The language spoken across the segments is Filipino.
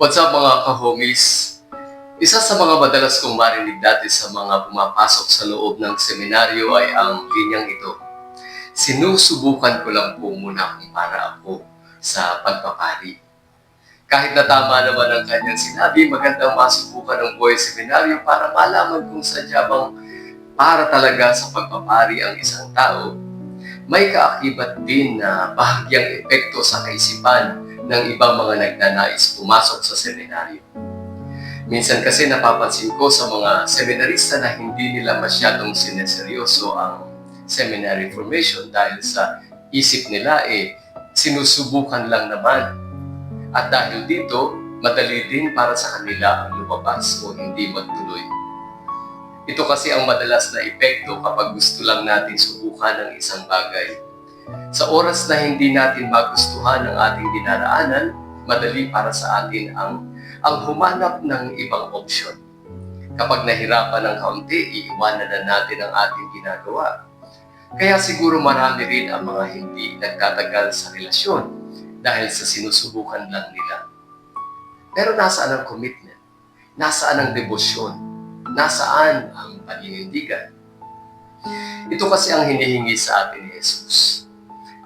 What's up mga kahomies? Isa sa mga madalas kong marinig dati sa mga pumapasok sa loob ng seminaryo ay ang linyang ito. Sinusubukan ko lang po muna kung para ako sa pagpapari. Kahit na tama naman ang kanyang sinabi, magandang masubukan ng buhay seminaryo para malaman kung sadyabang para talaga sa pagpapari ang isang tao, may kaakibat din na bahagyang epekto sa kaisipan ng ibang mga nagnanais pumasok sa seminaryo. Minsan kasi napapansin ko sa mga seminarista na hindi nila masyadong sineseryoso ang seminary formation dahil sa isip nila eh sinusubukan lang naman. At dahil dito, madali din para sa kanila ang lumabas o hindi magtuloy. Ito kasi ang madalas na epekto kapag gusto lang natin subukan ang isang bagay. Sa oras na hindi natin magustuhan ang ating dinaraanan, madali para sa atin ang ang humanap ng ibang opsyon. Kapag nahirapan ng kaunti, iiwanan na natin ang ating ginagawa. Kaya siguro marami rin ang mga hindi nagtatagal sa relasyon dahil sa sinusubukan lang nila. Pero nasaan ang commitment? Nasaan ang debosyon? Nasaan ang paninindigan? Ito kasi ang hinihingi sa atin ni Jesus.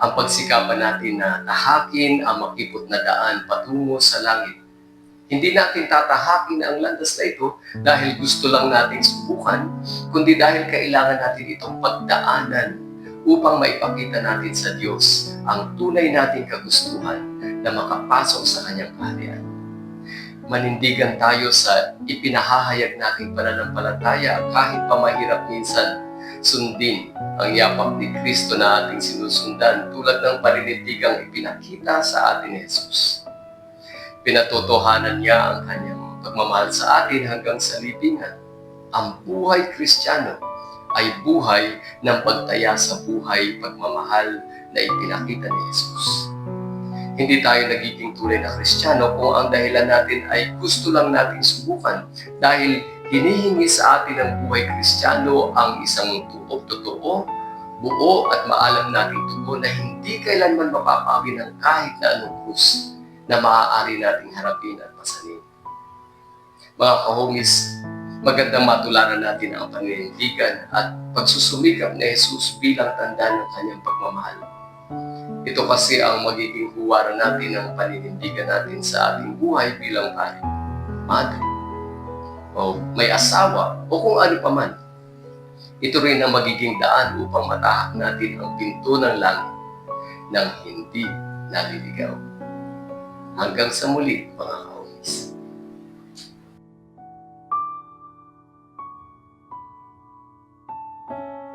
Ang pagsikapan natin na tahakin ang makipot na daan patungo sa langit. Hindi natin tatahakin ang landas na ito dahil gusto lang nating subukan, kundi dahil kailangan natin itong pagdaanan upang maipakita natin sa Diyos ang tunay nating kagustuhan na makapasok sa Kanyang kaharian. Manindigan tayo sa ipinahahayag nating pananampalataya kahit pa mahirap minsan sundin ang yapak ni Kristo na ating sinusundan tulad ng paninindigang ipinakita sa atin ni Jesus. Pinatotohanan niya ang kanyang pagmamahal sa atin hanggang sa libingan. Ang buhay kristyano ay buhay ng pagtaya sa buhay pagmamahal na ipinakita ni Jesus. Hindi tayo nagiging tunay na kristyano kung ang dahilan natin ay gusto lang nating subukan dahil hinihingi sa atin ng buhay kristyano ang isang tuog totoo, buo at maalam nating tugo na hindi kailanman mapapawi ng kahit na anong krus na maaari nating harapin at masanin. Mga kahomis, magandang matularan natin ang paninindigan at pagsusumikap ni Jesus bilang tanda ng kanyang pagmamahal. Ito kasi ang magiging huwaran natin ng paninindigan natin sa ating buhay bilang pari, madre, o may asawa, o kung ano pa man. Ito rin ang magiging daan upang matahak natin ang pinto ng langit ng hindi naliligaw. Hanggang sa muli, mga kaumis.